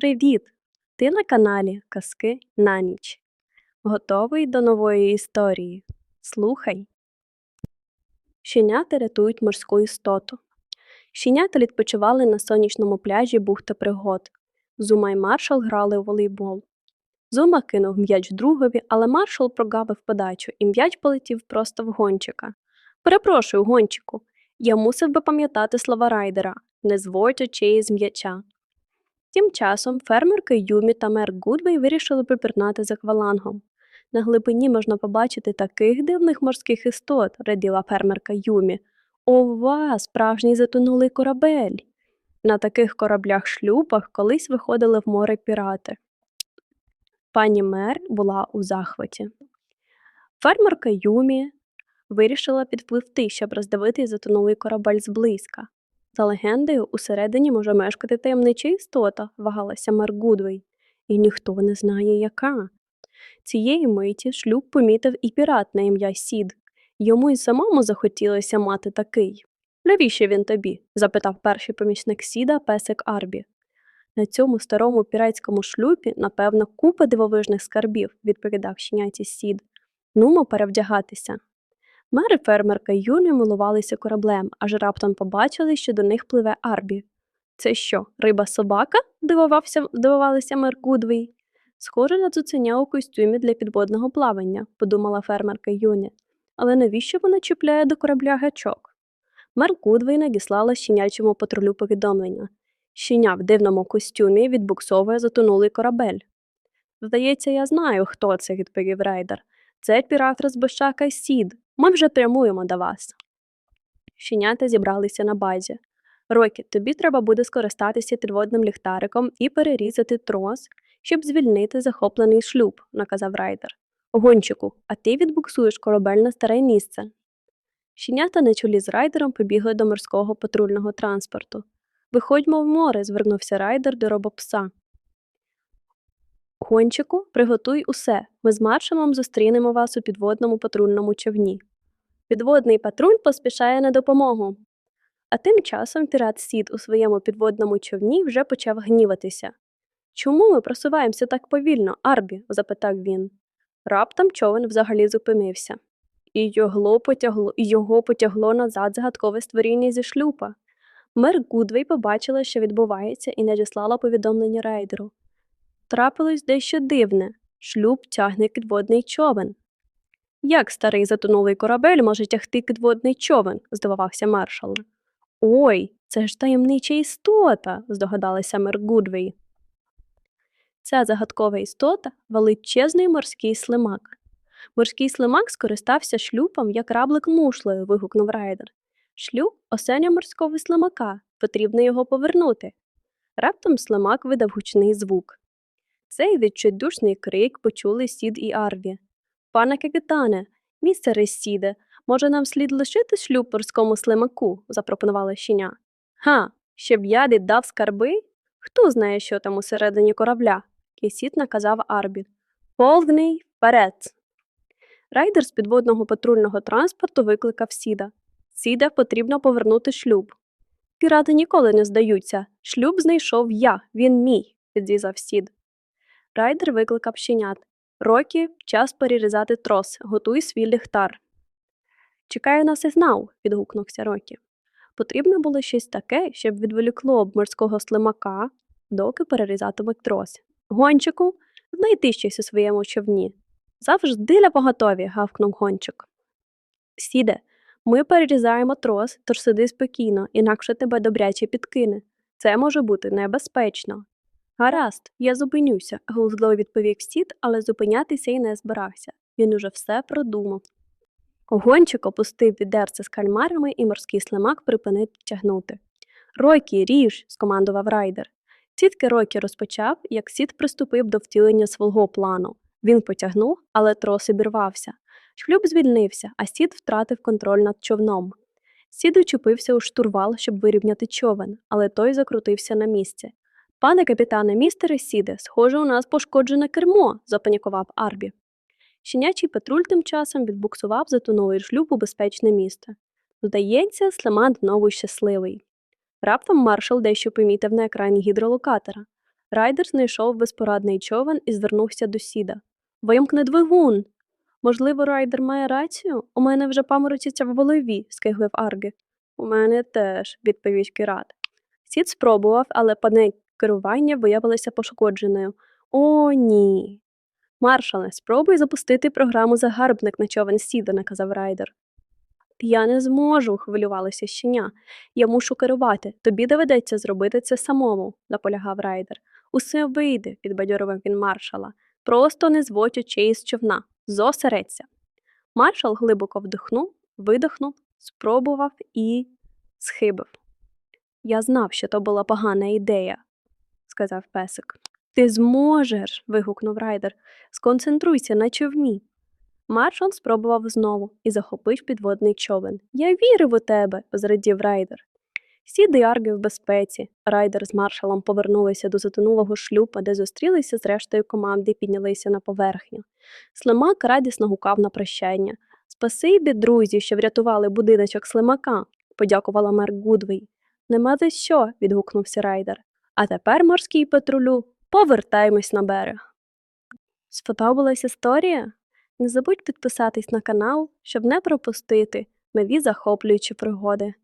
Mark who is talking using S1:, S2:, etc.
S1: Привіт! Ти на каналі Казки на ніч. Готовий до нової історії? Слухай. Щенята рятують морську істоту. Щенята відпочивали на сонячному пляжі бухти пригод. Зума й маршал грали у волейбол. Зума кинув м'яч другові, але маршал прогавив подачу, і м'яч полетів просто в гончика. Перепрошую, гончику, я мусив би пам'ятати слова райдера не зводь очей з м'яча. Тим часом фермерка Юмі та мер Гудвей вирішили припірнати за аквалангом. На глибині можна побачити таких дивних морських істот, раділа фермерка Юмі. Ова, справжній затонулий корабель. На таких кораблях-шлюпах колись виходили в море пірати. Пані мер була у захваті. Фермерка Юмі вирішила підпливти, щоб роздивити затонулий корабель зблизька. За легендою, усередині може мешкати таємнича істота, вагалася мер Гудвей, і ніхто не знає, яка. Цієї миті шлюб помітив і пірат на ім'я Сід. Йому й самому захотілося мати такий. Навіщо він тобі? запитав перший помічник Сіда песик Арбі. На цьому старому піратському шлюпі, напевно, купа дивовижних скарбів, відповідав щеняті Сід. Нумо перевдягатися. Мер і фермерка Юні милувалися кораблем, аж раптом побачили, що до них пливе Арбі. Це що, риба собака? дивувався, дивувалися мер. Схоже на цуценя у костюмі для підводного плавання, подумала фермерка Юні. Але навіщо вона чіпляє до корабля гачок? Мер надіслала щенячому патрулю повідомлення. Щеня в дивному костюмі відбуксовує затонулий корабель. Здається, я знаю, хто це, відповів рейдер. Це пірат розбищака Сід. Ми вже прямуємо до вас. Щенята зібралися на базі. Рокі, тобі треба буде скористатися підводним ліхтариком і перерізати трос, щоб звільнити захоплений шлюб, наказав райдер. Гончику, а ти відбуксуєш корабель на старе місце. Щенята на чолі з райдером побігли до морського патрульного транспорту. Виходьмо в море, звернувся райдер до робопса. Гончику, приготуй усе. Ми з маршалом зустрінемо вас у підводному патрульному човні. Підводний патруль поспішає на допомогу. А тим часом пірат Сід у своєму підводному човні вже почав гніватися. Чому ми просуваємося так повільно, Арбі? запитав він. Раптом човен взагалі зупинився, і його потягло, його потягло назад загадкове створіння зі шлюпа. Мер Гудвей побачила, що відбувається, і надіслала повідомлення рейдеру. Трапилось дещо дивне шлюб тягне підводний човен. Як старий затонулий корабель може тягти підводний човен? здивувався маршал. Ой, це ж таємнича істота, здогадалася мер Гудвей. Ця загадкова істота величезний морський слимак. Морський слимак скористався шлюпом як раблик мушлею, вигукнув райдер. Шлюб оселя морського слимака, потрібно його повернути. Раптом слимак видав гучний звук. Цей відчайдушний крик почули сід і Арві. Пане капітане, містере Сіде, може нам слід лишити шлюб морському слимаку? запропонувала щеня. Га, щоб я віддав скарби? Хто знає, що там усередині корабля? Кісіт наказав Арбі. Полгний, вперед. Райдер з підводного патрульного транспорту викликав Сіда. Сіда потрібно повернути шлюб. Пірати ніколи не здаються. Шлюб знайшов я, він мій, відрізав Сід. Райдер викликав щенят. Рокі, час перерізати трос, готуй свій ліхтар. Чекаю на сигнал, відгукнувся Рокі. Потрібно було щось таке, щоб відволікло б морського слимака, доки перерізатимуть трос. Гончику, знайти щось у своєму човні. Завжди на поготові, гавкнув гончик. Сіде, ми перерізаємо трос, тож сиди спокійно, інакше тебе добряче підкине. Це може бути небезпечно. Гаразд, я зупинюся, глузливо відповів Сід, але зупинятися й не збирався. Він уже все продумав. Гончик опустив відерце з кальмарами, і морський слимак припинив тягнути. Рокі, ріж, скомандував райдер. Тільки Рокі розпочав, як сід приступив до втілення свого плану. Він потягнув, але трос обірвався. Шлюб звільнився, а сід втратив контроль над човном. Сід учепився у штурвал, щоб вирівняти човен, але той закрутився на місці. Пане капітане, містере Сіде, схоже, у нас пошкоджене кермо, запанікував Арбі. Щенячий патруль тим часом відбуксував затонулий шлюб у безпечне місце. Здається, Слеман знову щасливий. Раптом маршал дещо помітив на екрані гідролокатора. Райдер знайшов безпорадний човен і звернувся до сіда. Вимкни двигун. Можливо, райдер має рацію? У мене вже паморочиться в голові, скиглив Аргі. У мене теж, відповів Кірат. Сід спробував, але панель керування виявилася пошкодженою. О, ні. Маршале, спробуй запустити програму загарбник на човен сіда, наказав райдер. Я не зможу, хвилювалося щеня. Я мушу керувати. Тобі доведеться зробити це самому, наполягав райдер. Усе вийде, підбадьорував він маршала. Просто не зводь очей з човна. Зосередься. Маршал глибоко вдихнув, видихнув, спробував і схибив. Я знав, що то була погана ідея, сказав песик. Ти зможеш. вигукнув райдер. Сконцентруйся на човні. Маршал спробував знову і захопив підводний човен. Я вірив у тебе, зрадів райдер. Сід і Арги в безпеці. Райдер з маршалом повернулися до затонулого шлюпа, де зустрілися з рештою команди і піднялися на поверхню. Слимак радісно гукав на прощання. Спасибі, друзі, що врятували будиночок слимака, подякувала мер Гудвей. Нема за що, відгукнувся райдер. А тепер, морський патрулю, повертаємось на берег. Сподобалась історія? Не забудь підписатись на канал, щоб не пропустити нові захоплюючі пригоди.